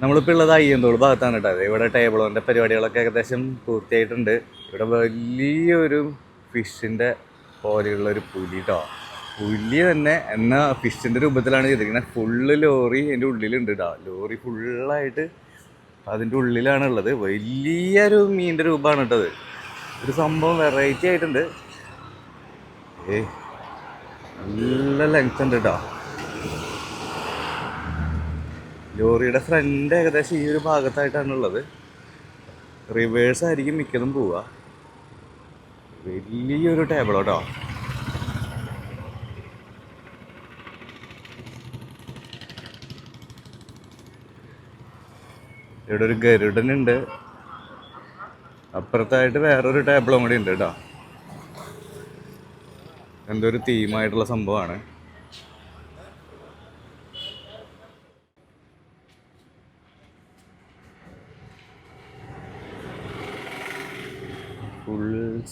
നമ്മളിപ്പോൾ ഉള്ളത് അയ്യന്തോൾ ഭാഗത്താണ് കേട്ടോ. ഇവിടെ ടേബിളോന്റെ പരിപാടികളൊക്കെ ഏകദേശം പൂർത്തിയായിട്ടുണ്ട്. ഇവിടെ വലിയൊരു ഫിഷിന്റെ പോലെയുള്ള ഒരു പുലി കേട്ടോ പുലി തന്നെ എന്ന ഫിഷിന്റെ രൂപത്തിലാണ് ചെയ്തിരിക്കുന്നത് ഫുള്ള് ലോറി അതിന്റെ ഉള്ളിലുണ്ട് കേട്ടോ ലോറി ഫുള്ളായിട്ട് അതിന്റെ ഉള്ളിലാണ് ഉള്ളത് വലിയൊരു മീനിന്റെ രൂപമാണ് കേട്ടത് ഒരു സംഭവം വെറൈറ്റി ആയിട്ടുണ്ട്. ഏ നല്ല ലെങ്ത് ഉണ്ട് കേട്ടോ ലോറിയുടെ ഫ്രണ്ട് ഏകദേശം ഈ ഒരു ഭാഗത്തായിട്ടാണ് ഉള്ളത് റിവേഴ്സ് ആയിരിക്കും മിക്കതും പോവുക. വലിയൊരു ടേബിൾ കേട്ടോ ഇവിടെ ഒരു ഗരുഡനുണ്ട് അപ്പുറത്തായിട്ട് വേറൊരു ടേബിളും കൂടി ഉണ്ട് കേട്ടോ. എന്തോ ഒരു തീമായിട്ടുള്ള സംഭവമാണ്.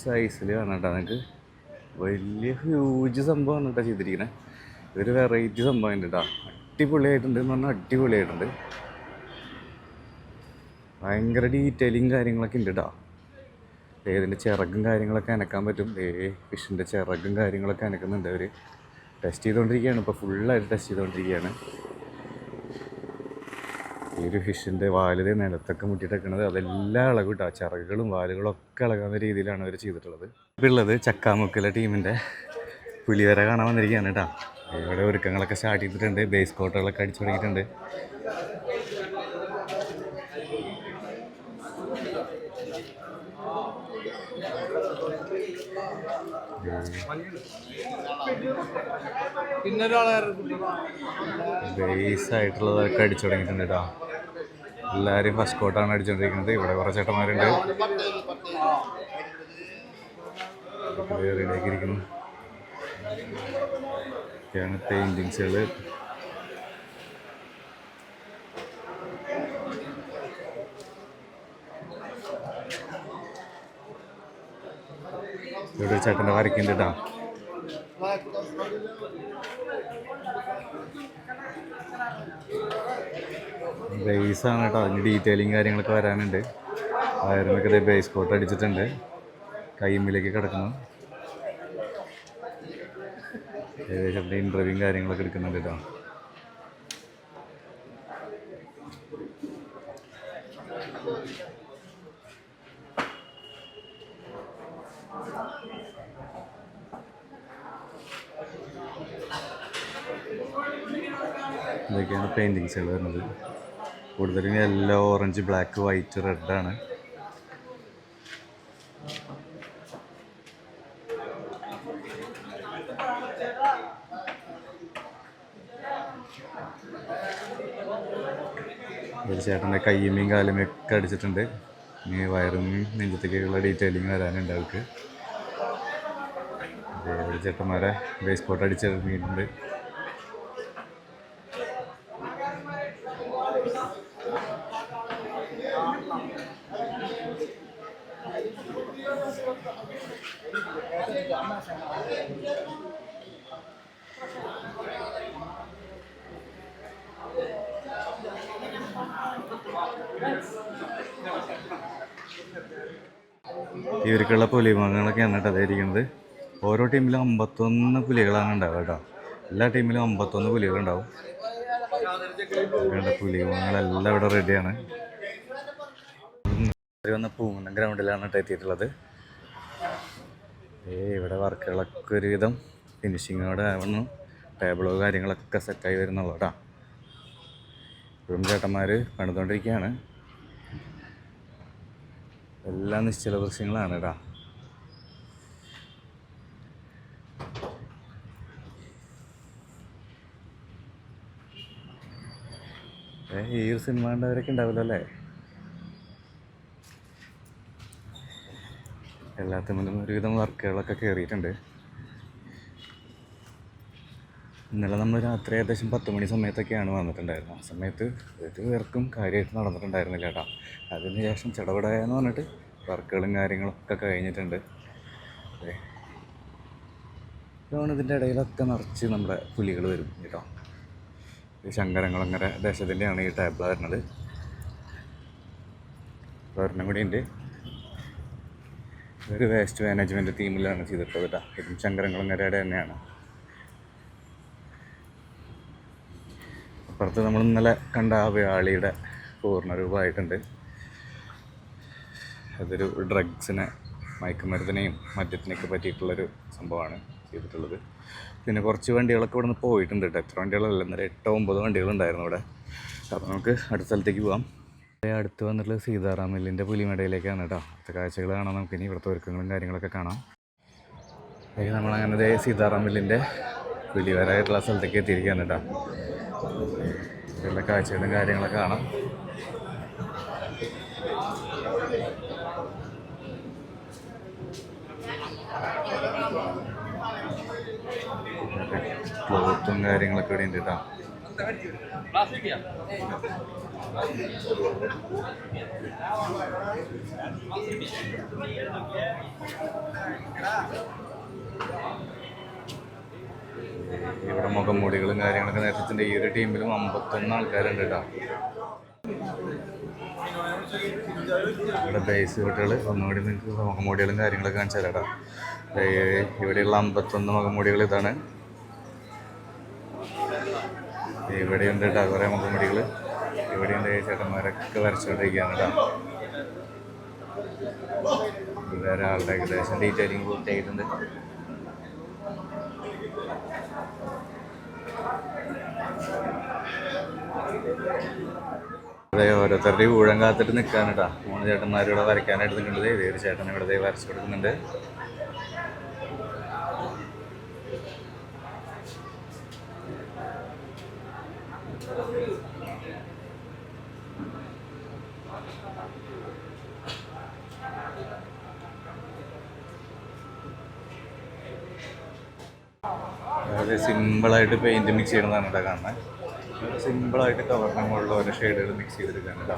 സൈസിൽ കാണാം കേട്ടോ നിങ്ങൾക്ക് വലിയ ഹ്യൂജ് സംഭവമാണ് കേട്ടോ ചെയ്തിരിക്കുന്നത് ഇതൊരു വെറൈറ്റി സംഭവം ഉണ്ട് കേട്ടോ അടിപൊളിയായിട്ടുണ്ട് എന്ന് പറഞ്ഞാൽ അടിപൊളിയായിട്ടുണ്ട്. ഭയങ്കര ഡീറ്റെയിലിങ് കാര്യങ്ങളൊക്കെ ഉണ്ട് കേട്ടോ ഏതിന്റെ ചിറകും കാര്യങ്ങളൊക്കെ അനക്കാൻ പറ്റും. ഏ ഫിഷിന്റെ ചിറകും കാര്യങ്ങളൊക്കെ അനക്കുന്നുണ്ട് അവർ ടെസ്റ്റ് ചെയ്തുകൊണ്ടിരിക്കുകയാണ് ഇപ്പോൾ ഫുള്ളായിട്ട് ടെസ്റ്റ് ചെയ്തുകൊണ്ടിരിക്കുകയാണ് ഈ ഒരു ഫിഷിന്റെ വാലിത് നിലത്തൊക്കെ മുട്ടിയിട്ടേക്കണത് അതെല്ലാം ഇളകും കേട്ടോ. ചിറകുകളും വാലുകളും ഒക്കെ ഇളകാവുന്ന രീതിയിലാണ് അവർ ചെയ്തിട്ടുള്ളത്. ഇപ്പോൾ ഉള്ളത് ചക്കാമുക്കിലെ ടീമിന്റെ പുലിവര കാണാൻ വന്നിരിക്കുകയാണ് കേട്ടോ. ഇവിടെ ഒരുക്കങ്ങളൊക്കെ സ്റ്റാർട്ട് ചെയ്തിട്ടുണ്ട്. ബേസ് കോട്ടുകളൊക്കെ അടിച്ചു തുടങ്ങിയിട്ടുണ്ട്. ബേസ് ആയിട്ടുള്ളതൊക്കെ അടിച്ചു തുടങ്ങിയിട്ടുണ്ട് കേട്ടോ. എല്ലാവരും ഫസ്റ്റ് കോട്ടാണ് അടിച്ചുകൊണ്ടിരിക്കുന്നത് ഇവിടെ കുറേ ചേട്ടന്മാരുണ്ട്. റെഡിയാക്കിയിരിക്കുന്നു ഒക്കെയാണ് പെയിന്റിങ്സുകൾ ഇവിടെ ചേട്ടന്റെ വരയ്ക്കുന്നുണ്ട് കേട്ടോ ബേസാണ് കേട്ടോ അതിന്റെ ഡീറ്റെയിലിങ് കാര്യങ്ങളൊക്കെ വരാനുണ്ട്. വയറിനൊക്കെ ഇതേ ബേസ് കോട്ട് അടിച്ചിട്ടുണ്ട്. കൈമ്മിലേക്ക് കിടക്കുന്നു. ഏകദേശം ഇന്റർവ്യൂവും കാര്യങ്ങളൊക്കെ എടുക്കുന്നുണ്ട് കേട്ടോ ഇതൊക്കെയാണ് പെയിന്റിങ്സുകൾ വരുന്നത്. കൂടുതലും യെല്ലോ ഓറഞ്ച് ബ്ലാക്ക് വൈറ്റ് റെഡാണ് ഒരു ചേട്ടന്റെ കയ്യുമ്മയും കാലുമേ ഒക്കെ അടിച്ചിട്ടുണ്ട്. ഇനി വയറും നെഞ്ചത്തേക്കുള്ള ഡീറ്റെയിലിംഗ് വരാനുണ്ട് അവർക്ക് ചേട്ടന്മാരെ ബേസ് പോട്ട് അടിച്ചിറങ്ങിയിട്ടുണ്ട്. ഇവർക്കുള്ള പുലിമുഖങ്ങളൊക്കെയാണ് കേട്ടോ അതായിരിക്കുന്നത് ഓരോ ടീമിലും അമ്പത്തൊന്ന് പുലികളാണ് ഉണ്ടാവുക കേട്ടോ. എല്ലാ ടീമിലും അമ്പത്തൊന്ന് പുലികളുണ്ടാവും. പുലി മൃഗങ്ങളെല്ലാം ഇവിടെ റെഡിയാണ് വന്ന പൂങ്ങുന്ന ഗ്രൗണ്ടിലാണ് കേട്ടോ എത്തിയിട്ടുള്ളത്. ഏ ഇവിടെ വർക്കുകളൊക്കെ ഒരുവിധം ഫിനിഷിങ്ങോടെ ആവുന്നു. ടേബിളോ കാര്യങ്ങളൊക്കെ സെറ്റായി വരുന്നുള്ളൂ കേട്ടോ. ഇപ്പോഴും ചേട്ടന്മാർ പണിതുകൊണ്ടിരിക്കുകയാണ്. എല്ലാം നിശ്ചല വൃക്ഷങ്ങളാണ് കേട്ടോ ഈ ഒരു സിനിമ കണ്ടവരൊക്കെ ഉണ്ടാവില്ല അല്ലേ? എല്ലാത്തിനും ഒരുവിധം വർക്കുകളൊക്കെ കയറിയിട്ടുണ്ട് ഇന്നലെ നമ്മൾ രാത്രി ഏകദേശം പത്ത് മണി സമയത്തൊക്കെയാണ് വന്നിട്ടുണ്ടായിരുന്നത്. ആ സമയത്ത് ഒരു പേർക്കും കാര്യമായിട്ട് നടന്നിട്ടുണ്ടായിരുന്നില്ല കേട്ടോ. അതിന് ശേഷം ചടപടായെന്ന് പറഞ്ഞിട്ട് വർക്കുകളും കാര്യങ്ങളും ഒക്കെ കഴിഞ്ഞിട്ടുണ്ട്. ഇതാണ് ഇതിന്റെ ഇടയിലൊക്കെ നിറച്ച് നമ്മുടെ പുലികൾ വരും കേട്ടോ. ഈ ശങ്കരങ്ങളങ്ങര ദേശത്തിന്റെയാണ് ഈ ടേബിൾ വരുന്നത്. ഒരെണ്ണം കൂടി ഇതൊരു വേസ്റ്റ് മാനേജ്മെന്റ് ടീമിലാണ് ചെയ്തിട്ടുള്ളത് കേട്ടോ. ഇതും ശങ്കരങ്ങളങ്ങരയുടെ തന്നെയാണ്. അപ്പുറത്ത് നമ്മൾ ഇന്നലെ കണ്ട ആ വ്യാളിയുടെ പൂർണ രൂപമായിട്ടുണ്ട്. അതൊരു ഡ്രഗ്സിനെ മയക്കുമരുന്നിനെയും മദ്യത്തിനെയൊക്കെ പറ്റിയിട്ടുള്ളൊരു സംഭവമാണ് ചെയ്തിട്ടുള്ളത്. പിന്നെ കുറച്ച് വണ്ടികളൊക്കെ ഇവിടെ നിന്ന് പോയിട്ടുണ്ട് കേട്ടോ. എത്ര വണ്ടികളല്ല ഇന്നലെ എട്ടോ ഒമ്പത് വണ്ടികളുണ്ടായിരുന്നു ഇവിടെ. അപ്പോൾ നമുക്ക് അടുത്ത സ്ഥലത്തേക്ക് പോകാം അടുത്ത് വന്നിട്ടുള്ള സീതാറാം മില്ലിന്റെ പുലിമടയിലേക്കാണ് കേട്ടോ. അടുത്ത കാഴ്ചകൾ കാണാം നമുക്ക് ഇനി. ഇവിടുത്തെ ഒരുക്കങ്ങളും കാര്യങ്ങളൊക്കെ കാണാം. അതിന് നമ്മളങ്ങനെ ദേ സീതാറാം മില്ലിന്റെ പുലിവരായിട്ടുള്ള സ്ഥലത്തേക്ക് എത്തിയിരിക്കുകയാണ് കേട്ടോ. ഉള്ള കാഴ്ചകളും കാര്യങ്ങളൊക്കെ കാണാം. കാര്യങ്ങളൊക്കെ ഇവിടെ ഉണ്ട് കേട്ടോ. ഇവിടെ മുഖംമൂടികളും കാര്യങ്ങളൊക്കെ നേരത്തെ ഈ ഒരു ടീമിലും അമ്പത്തൊന്ന് ആൾക്കാരുണ്ട് കേട്ടോ. ഇവിടെ ബേസ് കുട്ടികൾ ഒന്നുകൂടി നിങ്ങൾക്ക് മുഖംമൂടികളും കാര്യങ്ങളൊക്കെ കാണിച്ചു തരാം ഇവിടെയുള്ള അമ്പത്തൊന്ന് മുഖംമൂടികൾ ഇതാണ്. ഇവിടെയുണ്ട് കേട്ടോ കുറേ മുഖംമൂടികൾ. ഇവിടെയുണ്ട് ചേട്ടന്മാരൊക്കെ വരച്ചുകൊണ്ടിരിക്കുകയാണ് കേട്ടോ. വേറെ ആളുടെ ഏകദേശം ഡീറ്റെയിലിംഗ് പൂർത്തിയായിട്ടുണ്ട്. ഇവിടെ ഓരോരുത്തരുടെ ഊഴം കാത്തിട്ട് നിൽക്കാൻ കേട്ടോ മൂന്ന് ചേട്ടന്മാരിവിടെ വരയ്ക്കാനായിട്ട് നിൽക്കുന്നത്. ഒരു ചേട്ടൻ ഇവിടെ വരച്ചു കൊടുക്കുന്നുണ്ട്. വളരെ സിമ്പിളായിട്ട് പെയിന്റ് മിക്സ് ചെയ്യണതാണ് ഇവിടെ കാണുന്നത്. സിമ്പിളായിട്ട് കവറിന് മുകളിൽ ഓരോ ഷെയ്ഡുകൾ മിക്സ് ചെയ്തെടുക്കാൻ കേട്ടോ.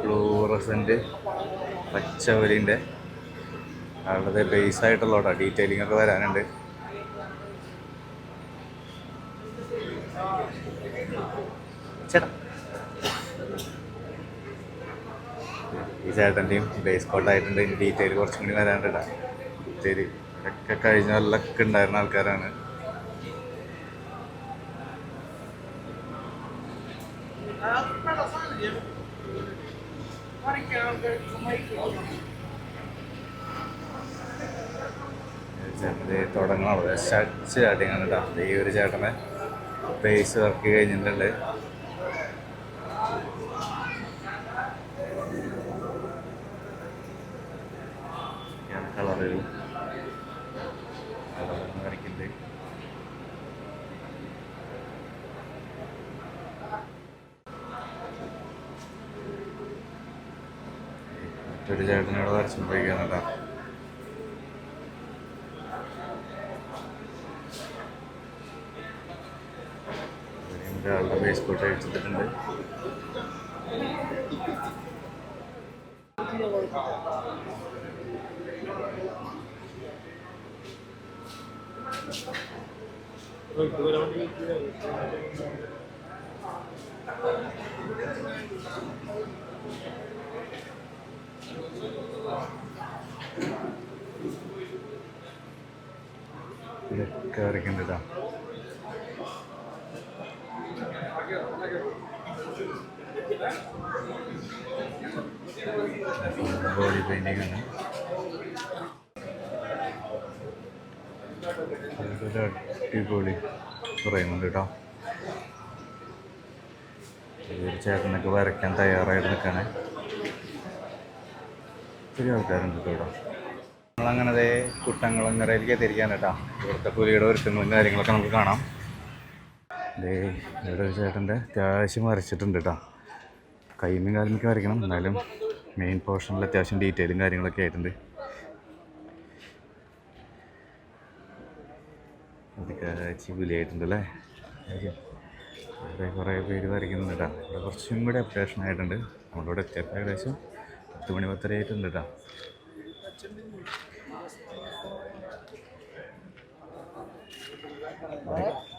ഫ്ലൂറസന്റ് പച്ചവലിന്റെ അവരുടെ ബേസ് ആയിട്ടുള്ള കേട്ടോ ഡീറ്റെയിലിംഗ് ഒക്കെ വരാനുണ്ട്. ചേട്ടാ. ഈ ചേട്ടന്റെയും ബേസ് കോട്ടായിട്ടുണ്ട് ഡീറ്റെയിൽ കുറച്ചും കൂടി വരാനുണ്ട് ശരി ഇതൊക്കെ കഴിഞ്ഞ കൊല്ലൊക്കെ ഉണ്ടായിരുന്ന ആൾക്കാരാണ്. തുടങ്ങണം. അവിടെ സ്റ്റാർട്ടിങ് കേട്ടോ ഈ ഒരു ചേട്ടനെ ബേസ് വർക്ക് കഴിഞ്ഞിട്ടുണ്ട്. വരച്ചുകൊണ്ടിരിക്കുകയാണ് കേട്ടോ ഒരാളുടെ ബേസ് കോട്ട് അഴിച്ചിട്ടുണ്ട് ഇതൊക്കെ വരയ്ക്കുന്നുണ്ട് കേട്ടോ ബോഡി പെയിന്റിംഗ് ആണ് അടിപൊളി പറയുന്നുണ്ട് കേട്ടോ ചേട്ടനൊക്കെ വരയ്ക്കാൻ തയ്യാറായിട്ട് നിൽക്കണേ. ഒത്തിരി ആൾക്കാരുണ്ട് കേട്ടോ. നമ്മളങ്ങനെ അതേ കുട്ടംകുളങ്ങരയിലേക്ക് എത്തിയിരിക്കാൻ കേട്ടോ. ഇവിടുത്തെ പുലിയുടെ ഒരുക്കങ്ങളും കാര്യങ്ങളൊക്കെ നമുക്ക് കാണാം. ദേ ഇവിടെ ഒരു ചേട്ടന്റെ അത്യാവശ്യം വരച്ചിട്ടുണ്ട് കേട്ടോ. കയ്യിലും കാലമൊക്കെ വരയ്ക്കണം. എന്നാലും മെയിൻ പോർഷനിൽ അത്യാവശ്യം ഡീറ്റെയിലും കാര്യങ്ങളൊക്കെ ആയിട്ടുണ്ട്. അതൊക്കെ അടിപൊളിയായിട്ടുണ്ട് അല്ലേ ഇവിടെ കുറേ പേര് വരയ്ക്കുന്നുണ്ട് കേട്ടോ. ഇവിടെ കുറച്ചും കൂടി അപ്ഡേഷൻ ആയിട്ടുണ്ട്. നമ്മളിവിടെ എത്തിയപ്പോൾ ഏകദേശം പത്ത് മണി പത്തര ആയിട്ടുണ്ട് കേട്ടോ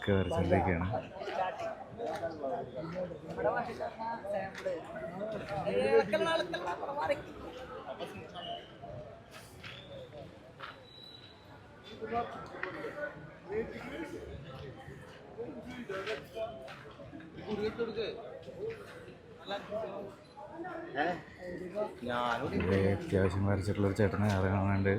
വരച്ചുകൊണ്ടിരിക്കുകയാണ് ഇവിടെ അത്യാവശ്യം വരച്ചിട്ടുള്ള ഒരു ചേട്ടനെ ആരെ കാണാനുണ്ട്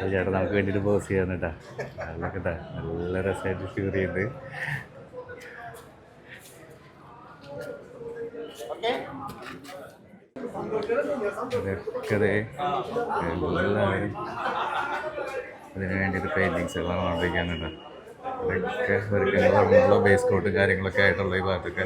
ഒരു ചേട്ടൻ നമുക്ക് വേണ്ടിയിട്ട് പോസ് ചെയ്യാൻ കേട്ടാ. നല്ല കേട്ടാ നല്ല രസമായിട്ട് ഷൂർ ചെയ്യുന്നുണ്ട് ഇതൊക്കെ എല്ലാവരും അതിന് വേണ്ടിയിട്ട് പെയിന്റിങ്സുകളാണ് ഇതൊക്കെ വരയ്ക്കുന്ന പറഞ്ഞുള്ള ബേസ് കോട്ടും കാര്യങ്ങളൊക്കെ ആയിട്ടുള്ള ഈ ഭാഗത്തൊക്കെ.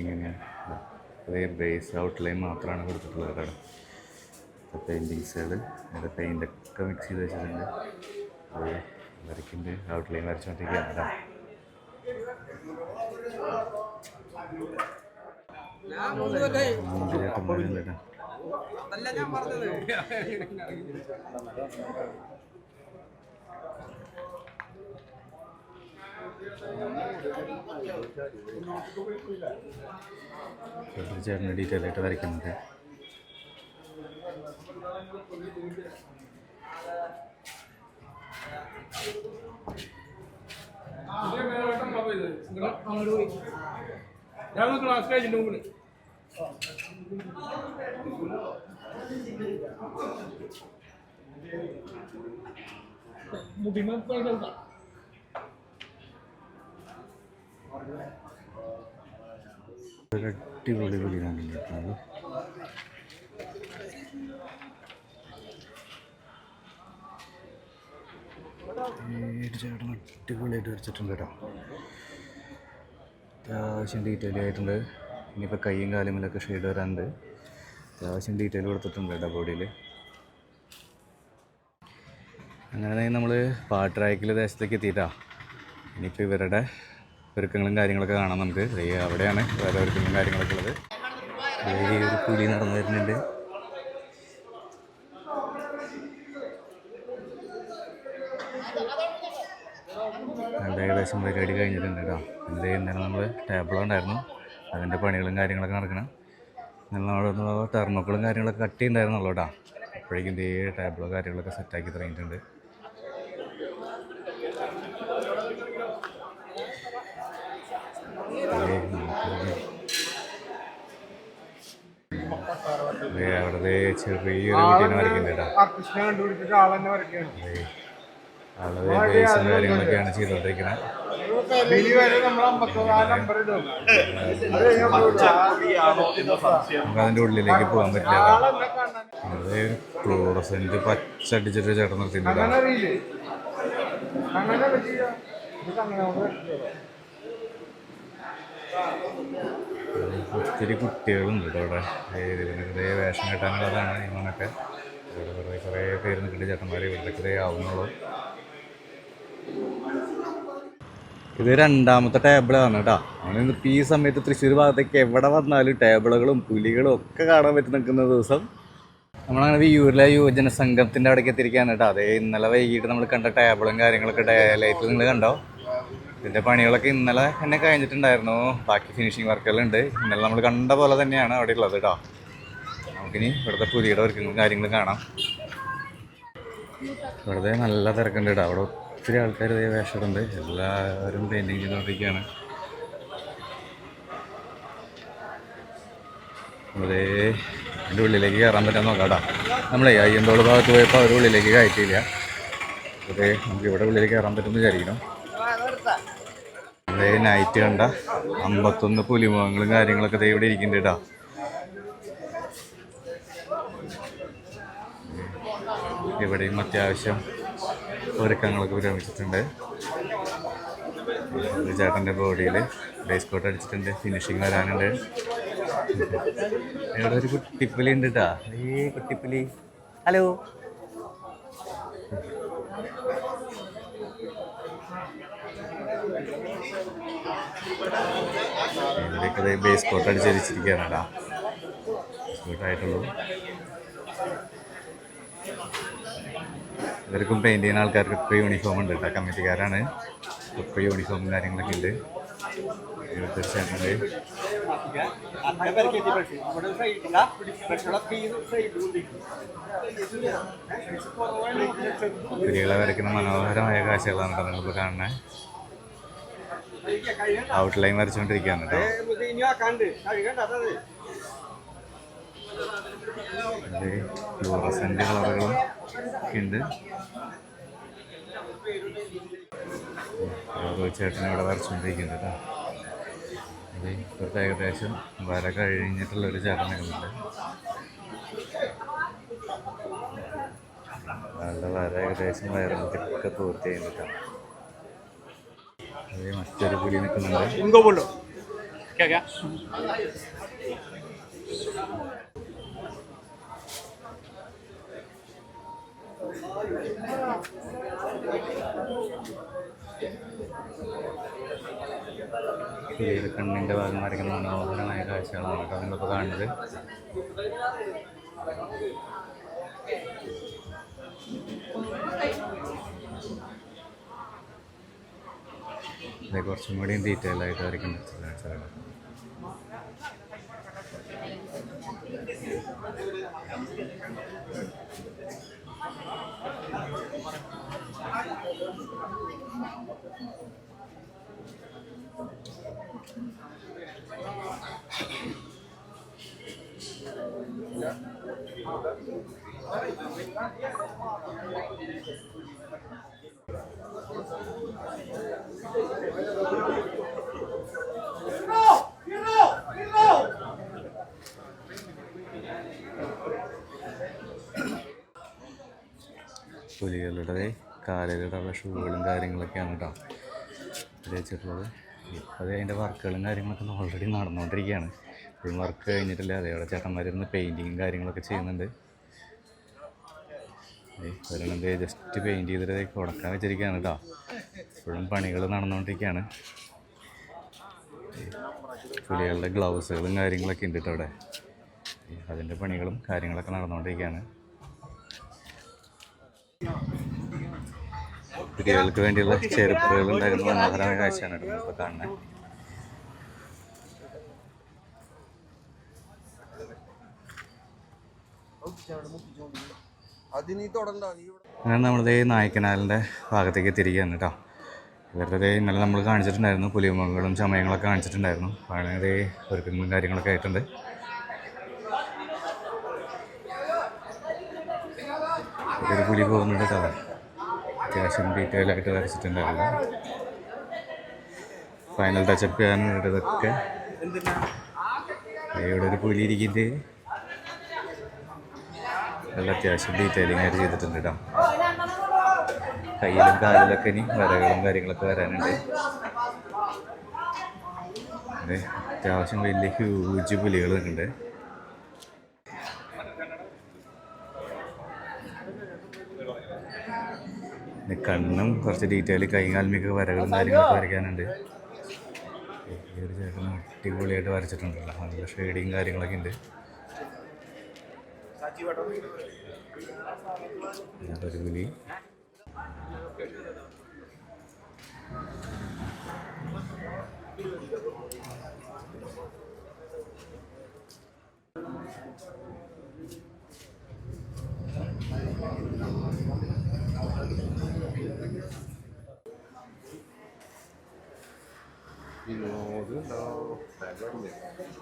ഇങ്ങനെ അതേ ബേസ് ഔട്ട്ലൈൻ മാത്രമാണ് കൊടുത്തിട്ടുള്ളത് കേട്ടോ. പെയിന്റിങ്സുകൾ അത് പെയിന്റൊക്കെ മിക്സ് ചെയ്ത് വെച്ചിട്ടുണ്ട്. അത് വരയ്ക്കുന്നുണ്ട്. ഔട്ട്ലൈൻ വരച്ചുകൊണ്ടിരിക്കുകയാണ്. കേട്ടോ. ഞാൻ പറഞ്ഞത്. ചേട്ടന് ഡീറ്റെയിൽ ആയിട്ട് വരയ്ക്കുന്നുണ്ട് ക്ലാസ് കഴിഞ്ഞിട്ട് മുമ്പിൽ മുടിമ അടിപൊളി പുലിയാണ് കേട്ടോ ഏത് ചേട്ടൻ അടിപൊളിയായിട്ട് വരച്ചിട്ടുണ്ട് കേട്ടോ. അത്യാവശ്യം ഡീറ്റെയിൽ ആയിട്ടുണ്ട്. ഇനിയിപ്പോൾ കൈയും കാലുമിലൊക്കെ ഷെയ്ഡ് വരാനുണ്ട്. അത്യാവശ്യം ഡീറ്റെയിൽ കൊടുത്തിട്ടുണ്ട് കേട്ടോ ബോഡിയിൽ അങ്ങനെ നമ്മൾ പാട്രാക്കിൽ ദേശത്തേക്ക് എത്തിയിട്ടാ. ഇനിയിപ്പോൾ ഇവരുടെ ഒരുക്കങ്ങളും കാര്യങ്ങളൊക്കെ കാണാം നമുക്ക്. അവിടെയാണ് വേറെ ഒരുക്കങ്ങളും കാര്യങ്ങളൊക്കെ ഉള്ളത്. ഒരു പുലി നടന്നു വരുന്നുണ്ട്. നല്ല ഏകദേശം പരിപാടി കഴിഞ്ഞിട്ടുണ്ട് കേട്ടോ. എന്ത് ഇന്നലെ നമ്മൾ ടേബിൾ ഉണ്ടായിരുന്നു. അതിന്റെ പണികളും കാര്യങ്ങളൊക്കെ നടക്കണം. ഇന്നലെ നമ്മൾ ടെർമോക്കളും കാര്യങ്ങളൊക്കെ കട്ടി ചെയ്യുന്നുണ്ടായിരുന്നുള്ളൂ കേട്ടോ. അപ്പോഴേക്കും ഇതേ ടേബിളോ കാര്യങ്ങളൊക്കെ സെറ്റാക്കി തുടങ്ങിയിട്ടുണ്ട് ദേ നമുക്കിത് ദേ അവിടെ ദേ ചെറിയൊരു കുട്ടീനെ വരയ്ക്കുന്നുണ്ട് കേട്ടോ ആ കൃഷ്ണ കണ്ടുപിടിച്ചിട്ട് ആളെന്നെ വരയ്ക്കുകയാണ് വളരെ ബേസും കാര്യങ്ങളൊക്കൊക്കെയാണ് ചെയ്തുകൊണ്ടിരിക്കുന്നത് ഇനി വരെ നമ്മൾ അമ്പത്തൊന്ന് ആ നമ്പർ ഇടും. അത്. കഴിഞ്ഞാൽ നമുക്ക് അതിന്റെ ഉള്ളിലേക്ക് പോകാൻ പറ്റില്ല ക്ലോറസെന്റ് അത് ഫ്ലോറസെന്റ് പച്ചടിച്ചിട്ട് ചേട്ടൻ നിർത്തിയിട്ടുണ്ട് അങ്ങനെ ഒത്തിരി കുട്ടികളുണ്ട് കേട്ടോ ഇതിനൊക്കെ വേഷം കെട്ടാനുള്ളതാണ് ഇവനൊക്കെ ഇവിടെ കുറേ കുറേ പേര് നിൽക്കുന്നുണ്ട് ചേട്ടന്മാർ ഇവരുടെ ഇതേ ആവുന്നുള്ളൂ. ഇത് രണ്ടാമത്തെ ടേബിളാണ് കേട്ടോ. നമ്മളിപ്പോൾ ഈ സമയത്ത് തൃശ്ശൂർ ഭാഗത്തേക്ക് എവിടെ വന്നാലും ടേബിളുകളും പുലികളും ഒക്കെ കാണാൻ പറ്റി നിൽക്കുന്ന ദിവസം നമ്മളങ്ങനെ വിയൂരിലെ യുവജന സംഘത്തിന്റെ അവിടേക്ക് എത്തിയിരിക്കുകയാണ് കേട്ടോ. അതേ ഇന്നലെ വൈകിട്ട് നമ്മൾ കണ്ട ടേബിളും കാര്യങ്ങളൊക്കെ ലൈറ്റിൽ നിങ്ങൾ കണ്ടോ? ഇതിന്റെ പണികളൊക്കെ ഇന്നലെ തന്നെ കഴിഞ്ഞിട്ടുണ്ടായിരുന്നു. ബാക്കി ഫിനിഷിങ് വർക്കുകളുണ്ട് ഇന്നലെ നമ്മൾ കണ്ട പോലെ തന്നെയാണ് അവിടെ ഉള്ളത് കേട്ടോ നമുക്കിനി ഇവിടുത്തെ പുലിയുടെ വർക്കുകളും കാര്യങ്ങളും കാണാം. ഇവിടുത്തെ നല്ല തിരക്കുണ്ട് കേട്ടോ അവിടെ ഒത്തിരി ആൾക്കാർ ഇതേ വേഷമുണ്ട് എല്ലാവരും പെയിന്റിങ് ചെയ്തുകൊണ്ടിരിക്കുകയാണ്. അതേ അതിന്റെ ഉള്ളിലേക്ക് കയറാൻ പറ്റാൻ നോക്കാം കേട്ടോ നമ്മളേ അയ്യന്തോൾ ഭാഗത്ത് പോയപ്പോൾ അവർ ഉള്ളിലേക്ക് കയറ്റിയില്ല. അതെ നമുക്ക് ഇവിടെ ഉള്ളിലേക്ക് കയറാൻ പറ്റുമെന്ന് വിചാരിക്കണം അതേ നൈറ്റ് കണ്ട അമ്പത്തൊന്ന് പുലിമുഖങ്ങളും കാര്യങ്ങളൊക്കെ ദേ ഇവിടെ ഇരിക്കുന്നുണ്ട് കേട്ടോ. ഇവിടെയും അത്യാവശ്യം ഒരുക്കങ്ങളൊക്കെ വിരമിച്ചിട്ടുണ്ട്. ചേട്ടന്റെ ബോഡിയിൽ ബേസ് കോട്ട് അടിച്ചിട്ടുണ്ട് ഫിനിഷിങ് വരാനുണ്ട്. ഇവിടെ ഒരു കുട്ടിപ്പുലി ഉണ്ട് കേട്ടാ. ഈ കുട്ടിപ്പുലി. ഹലോ ഇവിടെയൊക്കെ ബേസ് കോട്ട് അടിച്ചരിച്ചിരിക്കുകയാണ് കേട്ടോ ഇവർക്കും പെയിന്റ് ചെയ്യുന്ന ആൾക്കാർക്ക് ഇപ്പോൾ യൂണിഫോം ഉണ്ട് കേട്ടോ. കമ്മിറ്റിക്കാരാണ്. ഇപ്പോൾ യൂണിഫോമും കാര്യങ്ങളൊക്കെ ഉണ്ട്. സ്ത്രീകളെ വരയ്ക്കുന്ന മനോഹരമായ കാഴ്ചകളാണ് കേട്ടോ നിങ്ങളിപ്പോൾ കാണുന്നത്. ഔട്ട്ലൈൻ വരച്ചുകൊണ്ടിരിക്കുകയാണ് കേട്ടോസെന്റ് കളറുകളും ഉണ്ട് ഓരോ ഇവിടെ വരച്ചുകൊണ്ടിരിക്കുന്നത് കേട്ടോ. ഇപ്പോഴത്തെ ഏകദേശം വര കഴിഞ്ഞിട്ടുള്ള ഒരു ചേട്ടനുണ്ട് വര ഏകദേശം വയറിനൊക്കെ പൂർത്തി ചെയ്യുന്നിട്ടാണ് മറ്റൊരു പുലി നിൽക്കുന്നുണ്ട്. പുലിയുടെ കണ്ണിന്റെ ഭാഗം വരയ്ക്കുന്ന മനോഹരമായ കാഴ്ചകളാണ് കേട്ടോ നിങ്ങളിപ്പോൾ കാണുന്നത്. Thank you. കുറച്ചും കൂടി ഡീറ്റെയിൽ ആയിട്ട് വരയ്ക്കുന്ന കാഴ്ചകളാണ് പുലികളുടെ കാലിലുള്ള ഷൂകളും കാര്യങ്ങളൊക്കെയാണ് കേട്ടോ ഇത് വെച്ചിട്ടുള്ളത് അത് അതിന്റെ വർക്കുകളും കാര്യങ്ങളൊക്കെ ഓൾറെഡി നടന്നുകൊണ്ടിരിക്കുകയാണ് ഇപ്പോഴും വർക്ക് കഴിഞ്ഞിട്ടില്ല. അതേപോലെ ചേട്ടന്മാരിന്ന് പെയിന്റിങ്ങും കാര്യങ്ങളൊക്കെ ചെയ്യുന്നുണ്ട്. ഒരെണ്ണം ജസ്റ്റ് പെയിന്റ് ചെയ്തിട്ട് കൊടുക്കാൻ വെച്ചിരിക്കുകയാണ് കേട്ടോ ഇപ്പോഴും പണികൾ നടന്നുകൊണ്ടിരിക്കുകയാണ് പുലികളുടെ ഗ്ലൗസുകളും കാര്യങ്ങളൊക്കെ ഉണ്ട് കേട്ടോ അവിടെ. അതിന്റെ പണികളും കാര്യങ്ങളൊക്കെ നടന്നുകൊണ്ടിരിക്കുകയാണ് കുട്ടികൾക്ക് വേണ്ടിയുള്ള ചെരുപ്പുകൾ ഉണ്ടായിരുന്ന മനോഹരമായ കാഴ്ചയാണ് കേട്ടോ ഇപ്പോൾ കാണുന്നത് അങ്ങനെ നമ്മളിത് നായ്ക്കനാലിന്റെ ഭാഗത്തേക്ക് തിരികെയാണ് കേട്ടോ. ഇവരുടെ ഇന്നലെ നമ്മൾ കാണിച്ചിട്ടുണ്ടായിരുന്നു പുലിമുഖങ്ങളും ചമയങ്ങളൊക്കെ കാണിച്ചിട്ടുണ്ടായിരുന്നു. വളരെ ഒരുക്കങ്ങളും കാര്യങ്ങളൊക്കെ ആയിട്ടുണ്ട്. ഒരു പുലി പോകുന്നുണ്ട് കേട്ടോ. അത്യാവശ്യം ഡീറ്റെയിൽ ആയിട്ട് വരച്ചിട്ടുണ്ടായിരുന്നു. ഫൈനൽ ടച്ചപ്പ് ചെയ്യാനുണ്ട് ഇതൊക്കെ. ഇവിടെ ഒരു പുലി ഇരിക്കുന്നത് നല്ല അത്യാവശ്യം ഡീറ്റെയിലിംഗ് ആയിട്ട് ചെയ്തിട്ടുണ്ട് കേട്ടോ. കയ്യിലും കാലിലൊക്കെ ഇനി വരകളും കാര്യങ്ങളൊക്കെ വരാനുണ്ട്. അതെ അത്യാവശ്യം വലിയ ഹ്യൂജ് പുലികൾ ഉണ്ട് പിന്നെ കണ്ണും കുറച്ച് ഡീറ്റെയിൽ കൈകാൽമിക വരകളും കാര്യങ്ങളൊക്കെ വരയ്ക്കാനുണ്ട്. ഒരു ചേട്ടൻ അടിപൊളിയായിട്ട് വരച്ചിട്ടുണ്ടല്ലോ. നല്ല ഷെയ്ഡിങ് കാര്യങ്ങളൊക്കെ ഉണ്ട്. ഒരു പുലി 有人到百分之五十的时